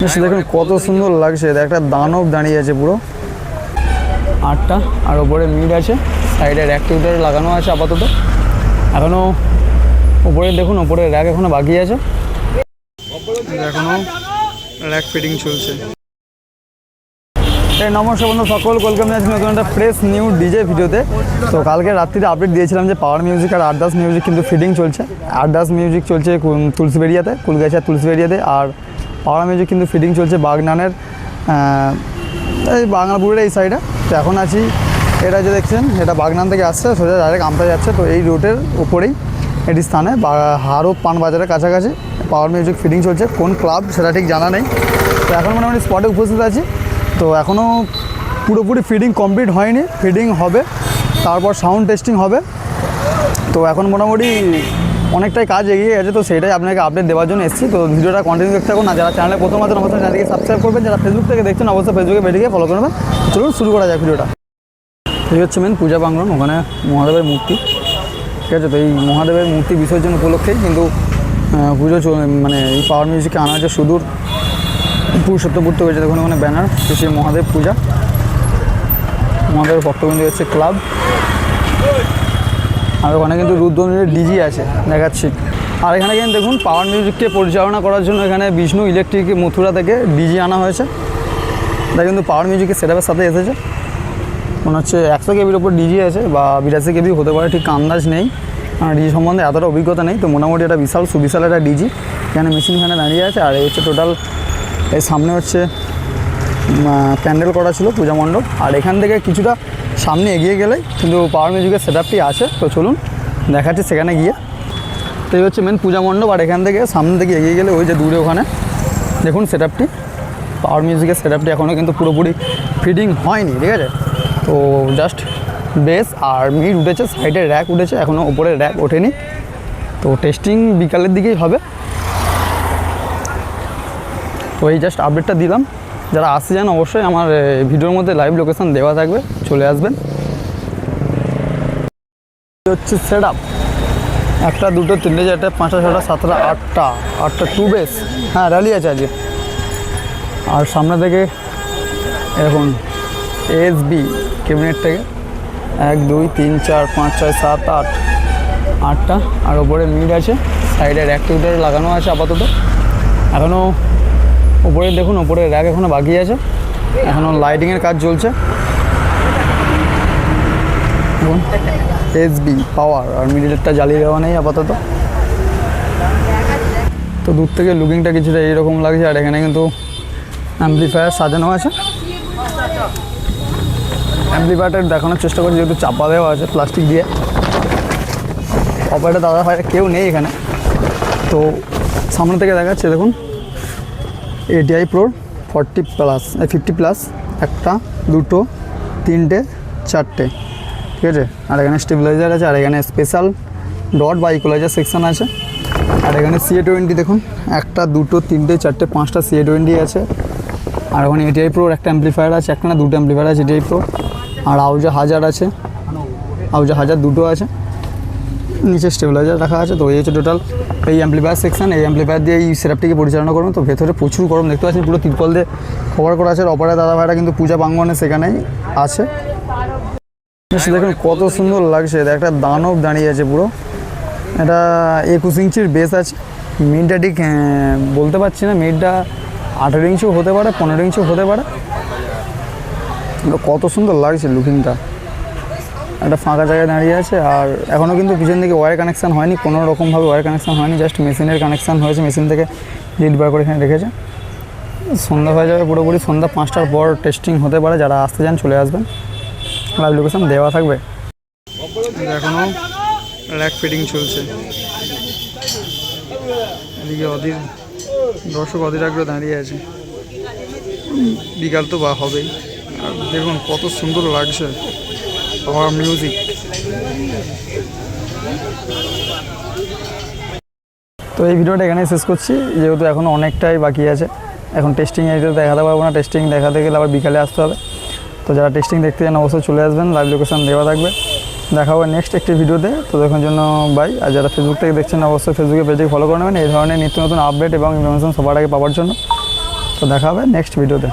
দেখুন কত সুন্দর লাগছে একটা দানব দাঁড়িয়ে আছে পুরো। আটটা আর ওপরে মিড আছে সাইডে র্যাক টিউটার লাগানো আছে আপাতত। এখনও ওপরে দেখুন ওপরে র্যাক এখনও বাকি আছে। এখনও র্যাক ফিটিং চলছে। এই নমস্কার বন্ধু সকল কলকাতা আজকে নতুন একটা ফ্রেশ নিউ ডিজে ভিডিওতে। তো কালকে রাত্রিতে আপডেট দিয়েছিলাম যে পাওয়ার মিউজিক আর আরদাস মিউজিক কিন্তু ফিটিং চলছে। আরদাস মিউজিক চলছে তুলসীবেরিয়াতে কুলগাছা তুলসীবেরিয়াতে আর পাওয়ার মিউজিক কিন্তু ফিটিং চলছে বাগনানের এই বাংলাপুরের এই সাইডে তো এখন আছি, এটা যে দেখছেন, এটা বাগনান থেকে আসছে, সোজা ডাইরেক্ট আমতা যাচ্ছে। তো এই রুটের উপরেই, এটি স্থানে হারো পান বাজারের কাছাকাছি পাওয়ার মিউজিক ফিটিং চলছে। কোন ক্লাব সেটা ঠিক জানা নেই। তো এখন মোটামুটি স্পটে উপস্থিত আছি। তো এখনও পুরোপুরি ফিডিং কমপ্লিট হয়নি। ফিডিং হবে, তারপর সাউন্ড টেস্টিং হবে। তো এখন মোটামুটি অনেকটাই কাজ এগিয়ে গেছে, তো সেটাই আপনাকে আপডেট দেওয়ার জন্য এসেছি। তো ভিডিওটা কন্টিনিউ দেখতে থাকুন না যারা চ্যানেলে প্রথম আছেন, অবশ্যই চ্যানেলকে সাবস্ক্রাইব করবেন। যারা ফেসবুক থেকে দেখছেন, অবশ্যই ফেসবুকে বেরিয়ে ফলো করবেন। চলুন শুরু করা যায় ভিডিওটা। এই হচ্ছে মেন পূজা প্রাঙ্গন ওখানে মহাদেবের মূর্তি। ঠিক আছে, তো এই মহাদেবের মূর্তি বিসর্জন উপলক্ষেই কিন্তু পুজো মানে এই পাওয়ার মিউজিকে আনা হচ্ছে সুদূর পুরুষোত্তপুর থেকে হয়েছে দেখুন ওখানে ব্যানার শ্রী মহাদেব পূজা। মহাদেবের ভক্তবৃন্দ হচ্ছে ক্লাব আর ওখানে কিন্তু রুদ্রনীলের ডিজি আছে, দেখাচ্ছি। আর এখানে কিন্তু দেখুন পাওয়ার মিউজিককে পরিচালনা করার জন্য এখানে বিষ্ণু ইলেকট্রিক মথুরা থেকে ডিজি আনা হয়েছে। এটা কিন্তু পাওয়ার মিউজিকের সেটআপের সাথে এসেছে। মনে হচ্ছে একশো কেবির ওপর ডিজি আছে বা বিরাশি কেবি হতে পারে, ঠিক আন্দাজ নেই। ডিজি সম্বন্ধে এতটা অভিজ্ঞতা নেই, তো মোটামুটি একটা বিশাল, সুবিশাল একটা ডিজি। এখানে মেশিন এখানে দাঁড়িয়ে আছে, আর এই হচ্ছে টোটাল এই সামনে হচ্ছে প্যান্ডেল করা ছিল, পূজা মণ্ডপ। আর এখান থেকে কিছুটা সামনে এগিয়ে গেলে কিন্তু পাওয়ার মিউজিকের সেটআপটি আছে। তো চলুন দেখাচ্ছি সেখানে গিয়ে। তো এই হচ্ছে মেন পূজা মণ্ডপ আর এখান থেকে সামনে থেকে এগিয়ে গেলে ওই যে দূরে ওখানে। দেখুন সেটআপটি পাওয়ার মিউজিকের সেটআপটি এখনও কিন্তু পুরোপুরি ফিটিং হয়নি, ঠিক আছে? তো জাস্ট বেস আর মিড উঠেছে সাইডে র্যাক উঠেছে এখনও ওপরে র্যাক ওঠেনি। তো টেস্টিং বিকালের দিকেই হবে। তো এই জাস্ট আপডেটটা দিলাম। যারা আসতে চান অবশ্যই আমার ভিডিওর মধ্যে লাইভ লোকেশন দেওয়া থাকবে, চলে আসবেন। হচ্ছে সেট আপ একটা, দুটো, তিনটে, চারটে, পাঁচটা ছটা সাতটা, আটটা আটটা টু বেস হ্যাঁ র্যালি আছে আজকে। আর সামনে থেকে, এরকম এস বি ক্যাবিনেট থেকে, এক, দুই, তিন, চার, পাঁচ, ছয়, সাত, আট, আটটা। আর ওপরে মিড আছে সাইডে র্যাক টিউটার লাগানো আছে আপাতত। এখনও উপরে দেখুন, উপরে র্যাক এখনও বাকি আছে। এখনও লাইটিংয়ের কাজ চলছে। এসবি পাওয়ার আর মিডিলেরটা জ্বালিয়ে দেওয়া নেই আপাতত। তো দূর থেকে লুকিংটা কিছুটা এইরকম লাগছে, আর এখানে কিন্তু অ্যাম্পলিফায়ার সাজানো আছে। অ্যাম্পলিফায়ারটা দেখানোর চেষ্টা করছি, যেহেতু চাপা দেওয়া আছে প্লাস্টিক দিয়ে। অপারেটার দাদা ভাই, কেউ নেই এখানে। তো সামনে থেকে দেখাচ্ছে, দেখুন। এটিআই প্রোর ফর্টি প্লাস ফিফটি প্লাস একটা, দুটো, তিনটে, চারটে। ঠিক আছে? আর এখানে স্টেবিলাইজার আছে, আর এখানে স্পেশাল ডট বা ইকুলাইজার সেকশন আছে। আর এখানে সিএ টোয়েন্টি দেখুন, একটা, দুটো, তিনটে, চারটে, পাঁচটা সিএ টোয়েন্টি আছে। আর ওখানে এটিআই প্রোর একটা অ্যাম্পলিফায়ার আছে, একটা না দুটো অ্যাম্পলিফায়ার আছে এটিআই প্রো আর আউজা হাজার আছে। আউজা হাজার দুটো আছে। নিচে স্টেবিলাইজার রাখা আছে, তো এই হচ্ছে টোটাল এই অ্যাম্পলিফায়ার সেকশন এই অ্যাম্পলিফায়ার দিয়ে এই সেটআপটিকে পরিচালনা করুন তো ভেতরে প্রচুর গরম দেখতে পাচ্ছেন, পুরো তিরপল দিয়ে কভার করা আছে, আর অপারের দাদা ভাইরা কিন্তু পূজা প্রাঙ্গনে সেখানেই আছে। দেখুন কত সুন্দর লাগছে একটা দানব দাঁড়িয়ে আছে পুরো। এটা একুশ ইঞ্চির বেস আছে। মিডটা ঠিক বলতে পারছি না মিডটা আঠেরো ইঞ্চিও হতে পারে, পনেরো ইঞ্চিও হতে পারে। কত সুন্দর লাগছে লুকিংটা একটা ফাঁকা জায়গায় দাঁড়িয়ে আছে আর এখনও কিন্তু পিছন দিকে ওয়্যার কানেকশান হয়নি, কোনো রকমভাবে ওয়্যার কানেকশান হয়নি জাস্ট মেশিনের কানেকশান হয়েছে মেশিন থেকে লিড বার করে এখানে রেখেছে। সন্ধ্যা হয়ে যাবে পুরোপুরি, সন্ধ্যা পাঁচটার পর টেস্টিং হতে পারে, যারা আসতে চান চলে আসবেন। লাইভ লোকেশান দেওয়া থাকবে। এখনও র্যাক ফিটিং চলছে। এদিকে অধীর, দর্শক অধীর আগ্রহ দাঁড়িয়ে আছে। বিকাল তো বা হবেই। আর দেখুন কত সুন্দর লাগছে। আমার মিউজিক তো এই ভিডিওটা এখানেই শেষ করছি। যেহেতু এখন অনেকটাই বাকি আছে, এখন টেস্টিং এই দেখাতে পারব না। টেস্টিং দেখাতে গেলে আবার বিকালে আসতে হবে। তো যারা টেস্টিং দেখতে চান, অবশ্যই চলে আসবেন। লাইভ লোকেশন দেওয়া থাকবে। দেখা হবে নেক্সট একটি ভিডিওতে। তো দেখার জন্য বাই আর যারা ফেসবুক থেকে দেখছেন, অবশ্যই ফেসবুকে পেজে ফলো করে নেবেন। এই ধরনের নিত্য নতুন আপডেট এবং ইনফরমেশন সবার আগে পাওয়ার জন্য। তো দেখা হবে নেক্সট ভিডিওতে